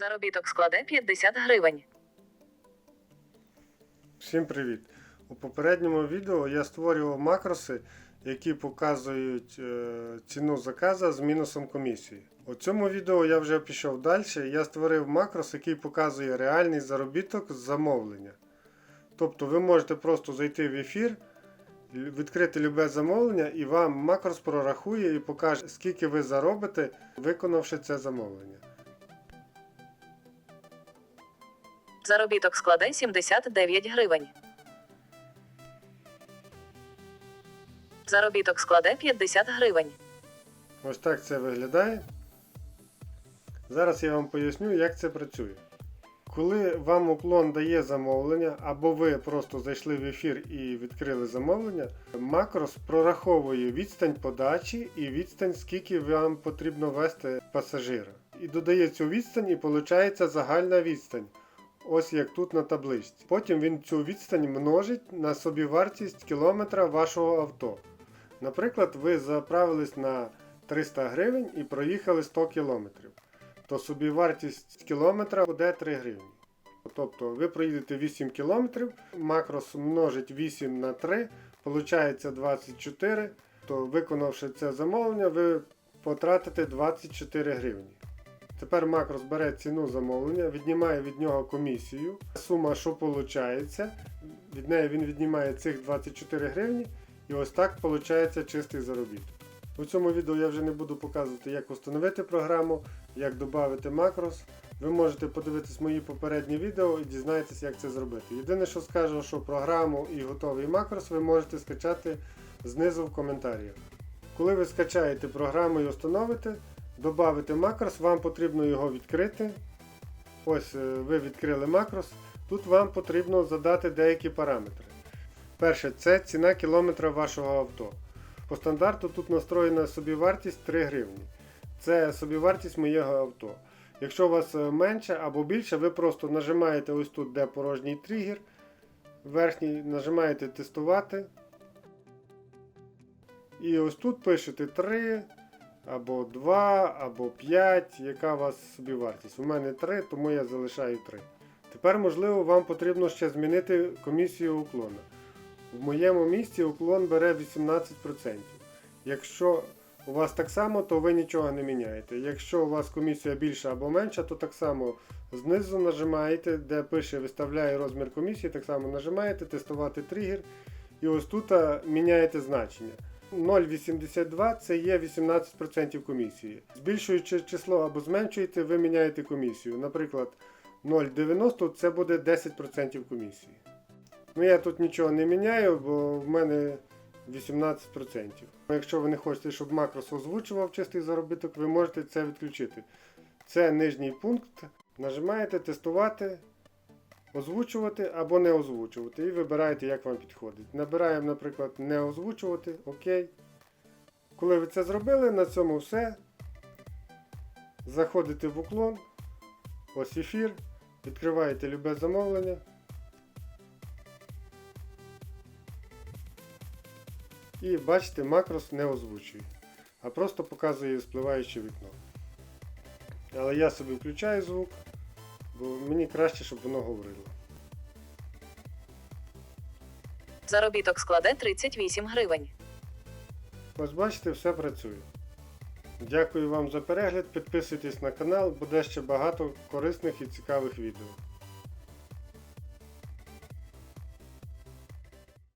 Заробіток складе 50 гривень. Всім привіт! У попередньому відео я створював макроси, які показують е, ціну заказа з мінусом комісії. У цьому відео я вже пішов далі. Я створив макрос, який показує реальний заробіток з замовлення. Тобто ви можете просто зайти в ефір, відкрити любе замовлення, і вам макрос прорахує і покаже, скільки ви заробите, виконавши це замовлення. Заробіток складе 79 гривень. Заробіток складе 50 гривень. Ось так це виглядає. Зараз я вам поясню, як це працює. Коли вам уклон дає замовлення, або ви просто зайшли в ефір і відкрили замовлення, макрос прораховує відстань подачі і відстань, скільки вам потрібно вести пасажира. І додає цю відстань, і виходить загальна відстань. Ось як тут на табличці. Потім він цю відстань множить на собівартість кілометра вашого авто. Наприклад, ви заправились на 300 гривень і проїхали 100 кілометрів, то собівартість кілометра буде 3 гривні. Тобто ви проїдете 8 кілометрів, макрос множить 8 на 3, виходить 24, то виконавши це замовлення, ви потратите 24 гривні. Тепер макрос бере ціну замовлення, віднімає від нього комісію. Сума, що виходить, від неї він віднімає цих 24 гривні. І ось так виходить чистий заробіток. У цьому відео я вже не буду показувати, як встановити програму, як додати макрос. Ви можете подивитись мої попередні відео і дізнатися, як це зробити. Єдине, що скажу, що програму і готовий макрос ви можете скачати знизу в коментарях. Коли ви скачаєте програму і встановите, додати макрос, вам потрібно його відкрити. Ось е, ви відкрили макрос. Тут вам потрібно задати деякі параметри. Перше, це ціна кілометра вашого авто. По стандарту тут настроєна собівартість 3 гривні. Це собівартість моєго авто. Якщо у вас е, менше або більше, ви просто нажимаєте ось тут, де порожній тригер. Верхній нажимаєте тестувати. І ось тут пишете 3, або 2, або 5, яка у вас собівартість. У мене 3, тому я залишаю 3. Тепер, можливо, вам потрібно ще змінити комісію уклона. В моєму місці уклон бере 18%. Якщо у вас так само, то ви нічого не міняєте. Якщо у вас комісія більша або менша, то так само знизу нажимаєте, де пише виставляє розмір комісії, так само нажимаєте тестувати тригер. І ось тут міняєте значення. 0,82 це є 18% комісії. Збільшуючи число або зменшуєте, ви міняєте комісію. Наприклад, 0,90 це буде 10% комісії. Ну я тут нічого не міняю, бо в мене 18%. Якщо ви не хочете, щоб макрос озвучував чистий заробіток, ви можете це відключити. Це нижній пункт. Нажимаєте тестувати, озвучувати або не озвучувати. І вибираєте, як вам підходить. Набираємо, наприклад, не озвучувати. Окей. Коли ви це зробили, на цьому все. Заходите в уклон. Ось ефір. Відкриваєте любе замовлення. І бачите, макрос не озвучує, а просто показує спливаюче вікно. Але я собі включаю звук, бо мені краще, щоб воно говорило. Заробіток складе 38 гривень. Ось бачите, все працює. Дякую вам за перегляд, підписуйтесь на канал, буде ще багато корисних і цікавих відео.